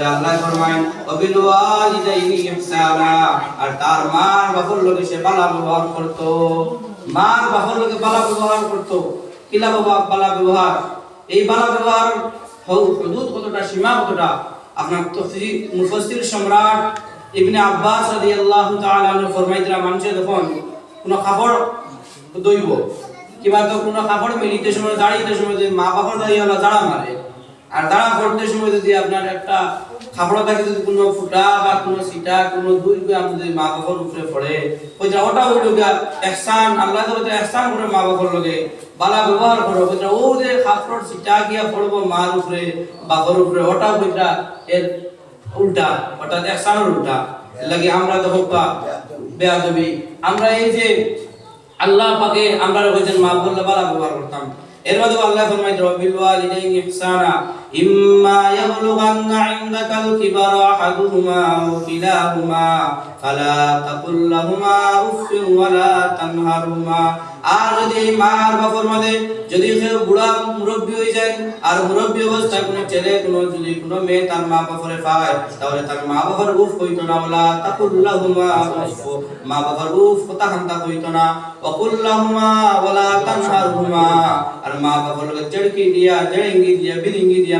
বলে আল্লাহ ফরমায় অবিল ওয়ালিদাইনি ইহসানা আর তার মার বাবার লগে সে বালা ব্যবহার করত। মার বাবার লগে বালা ব্যবহার করত। কিলা বাবা বালা ব্যবহার? এই বালা ব্যবহার হুদুদ কতটা, সীমা কতটা? আপনার তফসির মুফাসসির সম্রাট ইবনে আব্বাস রাদিয়াল্লাহু তাআলা আনহু ফরমাইতরা মানুষে যখন কোনো খাবার দইব। কিংবা তো কোনো কাপড় মিলিতে সময় দাঁড়িতে সময় মা বাবার দাঁড়িয়ে দাঁড়া মারে, আর দাঁড়া করতে সময় যদি আপনার একটা কাপড় থাকে যদি কোনো ফুটা বা কোনো সিটা, কোনো দুই গ্রাম যদি মা বাবার উপরে পড়ে ওটা ওই লোক এহসান আল্লাহ এহসান করে মা বাবার বালা ব্যবহার করো ওই যে ও যে সিটা গিয়া পড়ব মার উপরে বাবার উপরে, ওটা ওইটা এর উল্টা, অর্থাৎ এহসানের উল্টা। লাগে আমরা দেখো বা বেয়াদবি। আমরা এই যে আল্লাহ পাকে আমরা রয়েছেন মা বললে বালা ব্যবহার করতাম। এর মধ্যে আল্লাহ ফরমাই রবিল ওয়ালিদাইনি ইহসানা। ইম্মা ইয়াবলুগান্না ইনদাকাল কিবারা আহাদুহুমা আও কিলাহুমা, ফালা তাকুল লাহুমা উফিন ওয়ালা তানহারহুমা আর যদি এই মার বাবার মধ্যে যদি কেউ বুড়া মুরব্বী হয়ে যায়, আর মুরব্বী অবস্থায় কোনো ছেলে, কোনো যদি কোনো মেয়ে তার মা বাবারে পায়, তাহলে তার মা বাবার উফ হইতো না বলা তাকুল্লাহুমা উফ, মা বাবার উফ কথা হান্তা হইতো না। অকুল্লাহুমা ওয়ালা তানহারহুমা আর মা বাবার লগে চড়কি দিয়া, জড়িঙ্গি দিয়া, বিরিঙ্গি দিয়া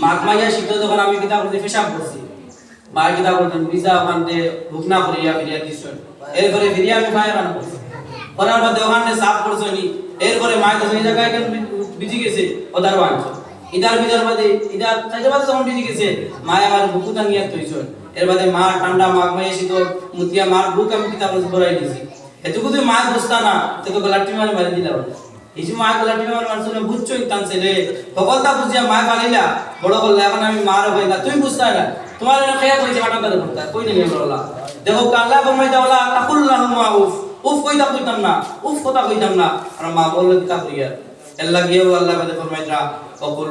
মাইয়া শিখতে যখন আমি করতে পেশাব করছি মা হুকনা করিয়া ফিরিয়া দিছেন এরপরে ফিরিয়া আমি রান্না করছি। করার পর ওখানে সাফ করছ নি। এরপরে মা তো এই জায়গায় কেন বিজি গেছে? ওদার ইদার বিদার বাদে, ইদার চাইতে বাদে যখন বিজি গেছে আমার বুকু টাঙ্গিয়া তৈছন এর বাদে মা ঠান্ডা মাঘ মাই এসে তো মুতিয়া মার বুক আমি কিতাব বড়াই দিছি। এটুকু তুই মা বুঝতা না তোকে গলাটি মারি মারি যে মা গলাটি মারি মারছিল বুঝছ ইতান ছেলে ভগবতা বুঝিয়া মা পালিলা। বড় বললে এখন আমি মার হই না তুই বুঝতা না তোমার এনে খেয়া কইছে, বাটা দরে বলতা কই নেই বললা দেখো, কাল্লা বমাই দাওলা তাকুল্লাহু মাউফ উফ। কই কইতা কইতাম না। উফ কথা কইতাম না। আর মা বললে, কা কইয়া? আল্লাহ গিয়ে আল্লাহ বাদে ফরমাইতরা অকুল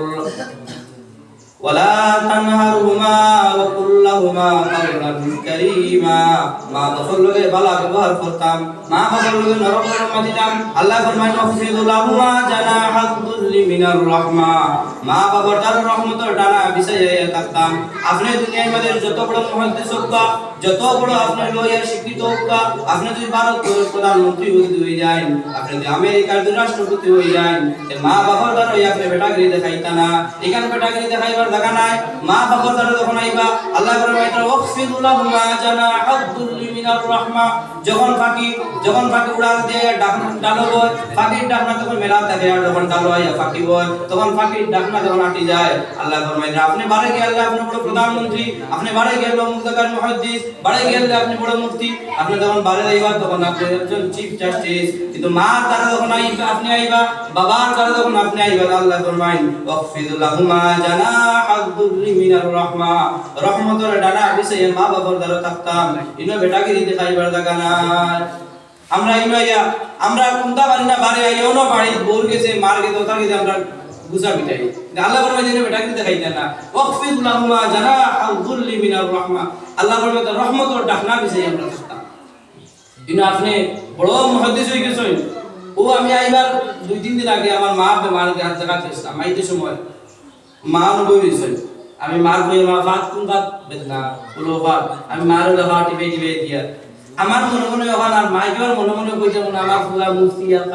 ولا تنهرهما وقل لهما قولا كريما মা বাবার লগে বালা ব্যবহার করতাম মা বাবার লগে নরম নরম দিতাম আল্লাহ ফরমায় ওয়াফিদু লাহুমা জানাহাদ দুল্লি মিনার রাহমা মা বাবার তার রহমতের ডানা বিছাইয়া থাকতাম আপনি দুনিয়ার মধ্যে যত বড় মুহাদ্দিস হোক যত বড় আপনি লয়ার স্বীকৃত হোক আপনি যদি ভারতের প্রধানমন্ত্রী হয়ে যান আপনি যদি আমেরিকার রাষ্ট্রপতি হয়ে যান মা বাবার দ্বারা আপনি বেটাগিরি দেখাইতা না। এখানে বেটাগিরি দেখাইবার দেখা নাই। মা বাবার দ্বারা যখন আইবা, আল্লাহ ফরমাইতা ওয়াকফিদু লাহুমা জানাহাদ দুল্লি মিনার রাহমা। যখন ফাঁকি যখন ফাঁকি উড়াল দিয়ে ডালো বয় ফাঁকির ডাকনা তখন মেলা থাকে, আর যখন ডালো আইয়া ফাঁকি বয় তখন ফাঁকির ডাকনা যখন আটি যায়, আল্লাহ ফরমাইতা আপনি বারে গেলে আপনি বড় প্রধানমন্ত্রী, আপনি বারে গেলে মুক্তাকার মুহাদ্দিস বারে গেলে আপনি বড় মুফতি আপনি যখন বারে আইবা তখন আপনি একজন চিফ জাস্টিস কিন্তু মা দ্বারা যখন আইবা, আপনি আইবা, বাবার দ্বারা যখন আপনি আইবা আল্লাহ ফরমাইন ওয়াকফিদু লাহুমা জানাহাদ দুল্লি মিনার রাহমা। রহমতের ডানা বিষয়ে মা বাবার দ্বারা থাকতাম। ইনো বেটাগিরি দেখাইবার জায়গা নাই। আমরা ইনো ইয়া আমরা কোনটা পারি না, বাড়ি আইয়া অন্য বাড়ি বোর গেছে, মার গেছে তার গেছে, আমরা বিটাই কিন্তু আল্লাহ ফরমায় যেন বেটাগিরি দেখাইতে না। ওয়াকফিদ লাহুমা জানাহাদ দুল্লি মিনার রাহমা। আল্লাহ ফরমায় রহমতের ডাকনা বিষয়ে আমরা ইনো আপনি বড় মুহাদ্দিস হয়ে গেছেন। ও আমি আইবার দুই, তিন দিন আগে আমার মা বেমার হাত দেখাতে এসলাম আইতে সময়। মা অনুভব হয়েছেন আমি মার বই মা, ভাত কোন ভাত? বেদনা বলো ভাত। আমি মার হলে ভাত, টিপে টিপে দিয়া। আমার মনে মনে ওখান আর মাই কেউ মনে মনে কইতে মনে আমার ফুলা মুফতি আর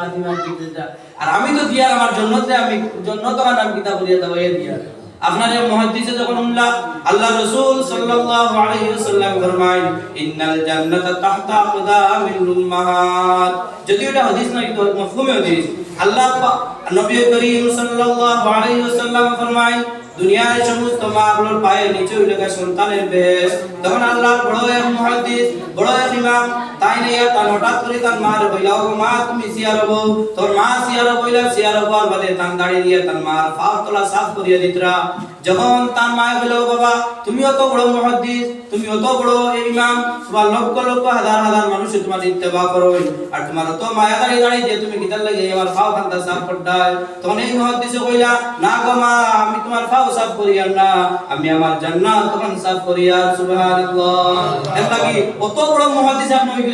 যা আর আমি তো দিয়া, আমার জন্নতে আমি জন্নত নাম কিতাব দিয়া দাও দিয়া। আপনাদের মুহাদ্দিসে যখন উল্লাহ আল্লাহ রাসূল সাল্লাল্লাহু আলাইহি ওয়াসাল্লাম ফরমায়, ইন্নাল জান্নাতা তাহতা আকদামিল উম্মাহাত যদি এটা হাদিস নয় তো মাফহুমে হাদিস, আল্লাহ নবী করিম সাল্লাল্লাহু আলাইহি ওয়াসাল্লাম ফরমায় দুনিয়ার সমস্ত মাগুলোর পায়ের নিচে উঠে সন্তানের বেশ তখন আল্লাহ বড় এক মুহাদ্দিস বড় এক ইমাম তাই নিয়ে তান হঠাৎ করে তান মার বইলা ও মা তুমি সিয়ার হব তোর মা সিয়ার বইলা সিয়ার হবার বাদে তান দাঁড়িয়ে দিয়ে তান মার ফাও তোলা সাফ করিয়া দিতরা যখন তার মা বলল বাবা তুমি অত বড় মুহাদ্দিস তুমি অত বড় ইমাম তোমার লক্ষ লক্ষ হাজার হাজার মানুষ তোমার ইত্তেবা করো আর তোমার অত মায়া দাঁড়িয়ে দাঁড়িয়ে যে তুমি কিতার লাগে আমার ফাও খান্তা সাফ করতাই তখন এই মুহাদ্দিস কইলা না গো মা আমি তোমার ফাও সাফ করিয়ার না আমি আমার জান্নাত তখন সাফ করিয়া সুবহানাল্লাহ এর লাগি অত বড় মুহাদ্দিস আপনি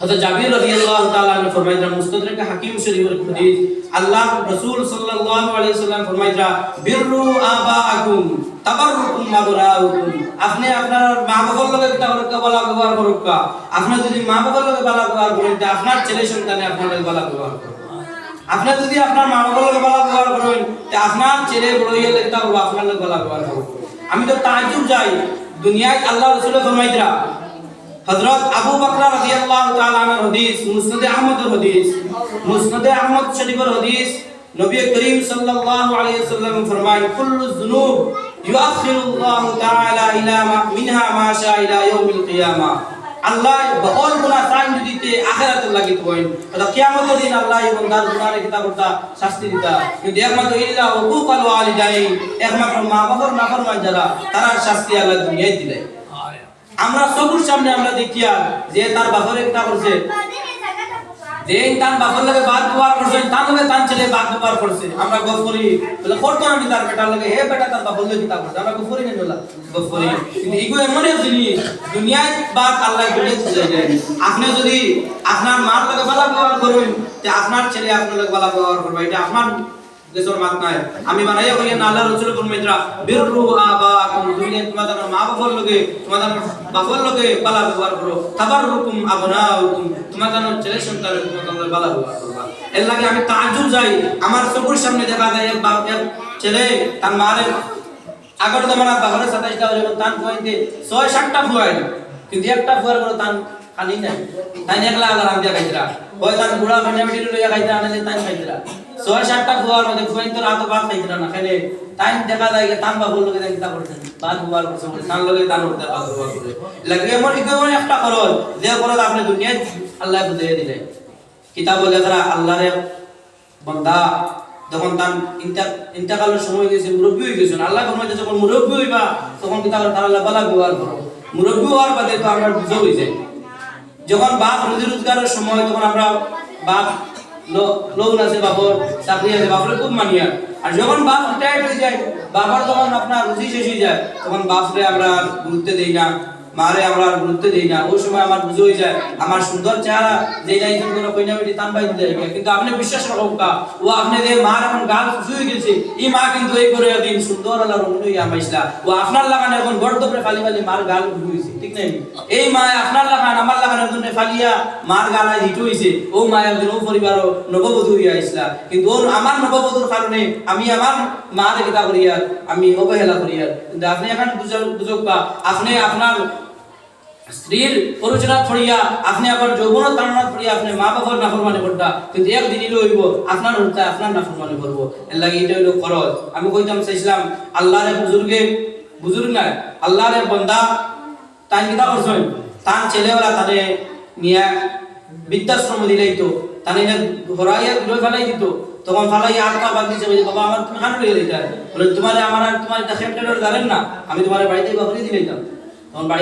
হযরত জাবির রাদিয়াল্লাহু তাআলা আনহু ফরমাইতা মুস্তাদরাক হাকিম শরীফের হাদিস, আল্লাহ রাসূল সাল্লাল্লাহু আলাইহি সাল্লাম ফরমাইতা বিররু আবাআকুম, তাবাররুকুম মাবরাউকুম, আপনি আপনার মা বাবার লগে করকা বালা ব্যবহার করকা আপনি যদি মা বাবার লগে বালা ব্যবহার করেন, তে আপনার ছেলে সন্তানে আপনার লগে বালা ব্যবহার করবে আপনার যদি আপনার মা বাবার লগে বালা ব্যবহার করেন, তে আপনার ছেলে, বড় হইয়া করব আপনার লগে বালা ব্যবহার করবে আমি তো তাজ্জুব যাই, দুনিয়ায় আল্লাহ রাসূল ফরমাইতরা হযরত আবু বকর রাদিয়াল্লাহু তাআলা আনহু হাদিস, মুসনাদে আহমদের হাদিস, মুসনাদে আহমদ শরীফের হাদিস, নবী করিম সাল্লাল্লাহু আলাইহি ওয়াসাল্লাম ফরমান কুল্লু যুনুব ইউআখিরুল্লাহু তাআলা ইলা মিনহা মা শা ইলা ইয়াউমিল কিয়ামা। আল্লাহ বহল গুনাহ সাইন দিতে আখিরাত লাগি তোইন এটা কিয়ামতের দিন আল্লাহ এই বান্দার গুনাহে কিতা শাস্তি দিতা। কিন্তু একমাত্র ইল্লা হুকুকাল ওয়ালিদাইন, একমাত্র মা বাবার নাফরমান যারা, তারা শাস্তি আল্লাহ দুনিয়ায় দিলে। আমরা সবুর সামনে আমরা দেখিয়া যে তার বাপরে কিতা করছে। যে তার বাপর লাগে বাদ ব্যবহার করছে তার লগে তার ছেলে বাদ ব্যবহার করছে আমরা গপ করি, বলে করতো না তার বেটার লাগে। হে বেটা, তার বাপর লগে কিতা করছে আমরা গপ করি না বলা গপ করি। কিন্তু এগুলো এমন এক জিনিস, দুনিয়ায় বাদ আল্লাহ যায়। আপনি যদি আপনার মার লগে বালা ব্যবহার করবেন তে আপনার ছেলে আপনার লগে বালা ব্যবহার করবে। এটা আপনার দেশের মাত নাই। আমি বানাইয়া কইয়া না আল্লাহ রাসূল ফরমাইতরা বিররু আবাকুম তোমাদের মা বাবার লগে তোমাদের বাবার লগে বালা ব্যবহার করো। তাবাররুকুম আবনাউকুম তোমাদের ছেলে সন্তান তোমাদের বালা ব্যবহার এর লাগে আমি যাই। আমার চোখের সামনে দেখা যায়, এক বাপ, এক ছেলে, তার মারে আগর জমানার বাবারে সাতাইশটা যখন তান ফুয়াইতে ছয় সাতটা ফুয়াই কিন্তু একটা ফুয়ার করে তান খানি নাই। তাই একলা আলাদা রান্ধিয়া খাইতরা। ওই তান মেটা মেটি লইয়া খাইতে আনলে তাই খাইতরা। ছয় সাতটা ফুয়ার মধ্যে ফুয়াই তোর হাতে ভাত খাইতরা না খাইলে তাই দেখা যায় যে তান বাবুর লগে চিন্তা করতেন ভাত ব্যবহার করছে তান লগে তান উঠতে ভাত ব্যবহার করে লাগে এমন এমন একটা করল যে করল আপনি দুনিয়ায় আল্লাহ বুঝিয়ে দিলে। কিতাব বলে তারা আল্লাহরে বান্দা, যখন তার ইন্তাকালের সময় গেছে, মুরব্বী হয়ে গেছেন আল্লাহ ফরমাইতে যখন মুরব্বী হইবা, তখন কি তার তারা বালা ব্যবহার করো। মুরব্বী হওয়ার বাদে তো আমরা বুঝে হয়ে যায়। যখন বাপ রুজি রোজগারের সময়, তখন আমরা বাপ লোন আছে বাপর, চাকরি আছে বাপরে খুব মানিয়া। আর যখন বাপ রিটায়ার্ড হয়ে যায় বাবার তখন আপনার রুচি শেষ হয়ে যায়, তখন বাপরে আমরা গুরুত্ব দিই না। মারে আমরা আর গুরুত্ব দেই না। ওই সময় আমার বুঝে হয়ে যায়, আমার সুন্দর চেহারা যে যাই তুমি কোনো কইনা বেটি তান বাই দিতে কিন্তু আপনি বিশ্বাস রাখো কা ও আপনি যে মার এখন গাল শুয়ে গেছে। এই মা কিন্তু এই করে দিন সুন্দর আল্লাহ রঙ হইয়া আমাইছিলা ও আপনার লাগানে এখন গড় দপরে ফালি ফালি মার গাল হইছে ঠিক নাই? এই মা আপনার লাগান, আমার লাগানের জন্য ফালিয়া মার গাল আজ হিট হইছে ও মা একদিন ও পরিবার নববধূ হইয়া আইসলা কিন্তু ওর আমার নববধূর কারণে আমি আমার মা দেখিতা করিয়া, আমি অবহেলা করিয়া। কিন্তু আপনি এখন বুঝক পা আপনি আপনার স্ত্রীর পরিচনা ছড়িয়া আপনি আবার যৌবন তাড়না ছড়িয়া আপনি মা বাবার নাফরমানি করতা, কিন্তু একদিন ইলো হইব, আপনার হত্যা আপনার নাফরমানি করব। এর লাগি এটা হইল খরচ। আমি কইতাম চাইছিলাম আল্লাহর বুজুর্গে, বুজুর্গ না আল্লাহর বান্দা তাই কিতা করছেন? তার ছেলেওয়ালা তারে নিয়া বৃদ্ধাশ্রম দিলেই তো তানে হরাইয়া দূরে ফেলাই দিত, তখন ফালাই আটকা বাদ দিছে, বলে, বাবা, আমার তুমি হাঁটু লেগে দিতে বলে, তোমার আমার তোমার এটা সেপ্টেম্বর জানেন না, আমি তোমার বাড়িতে বাবরি দিলাইতাম তখন বাড়ি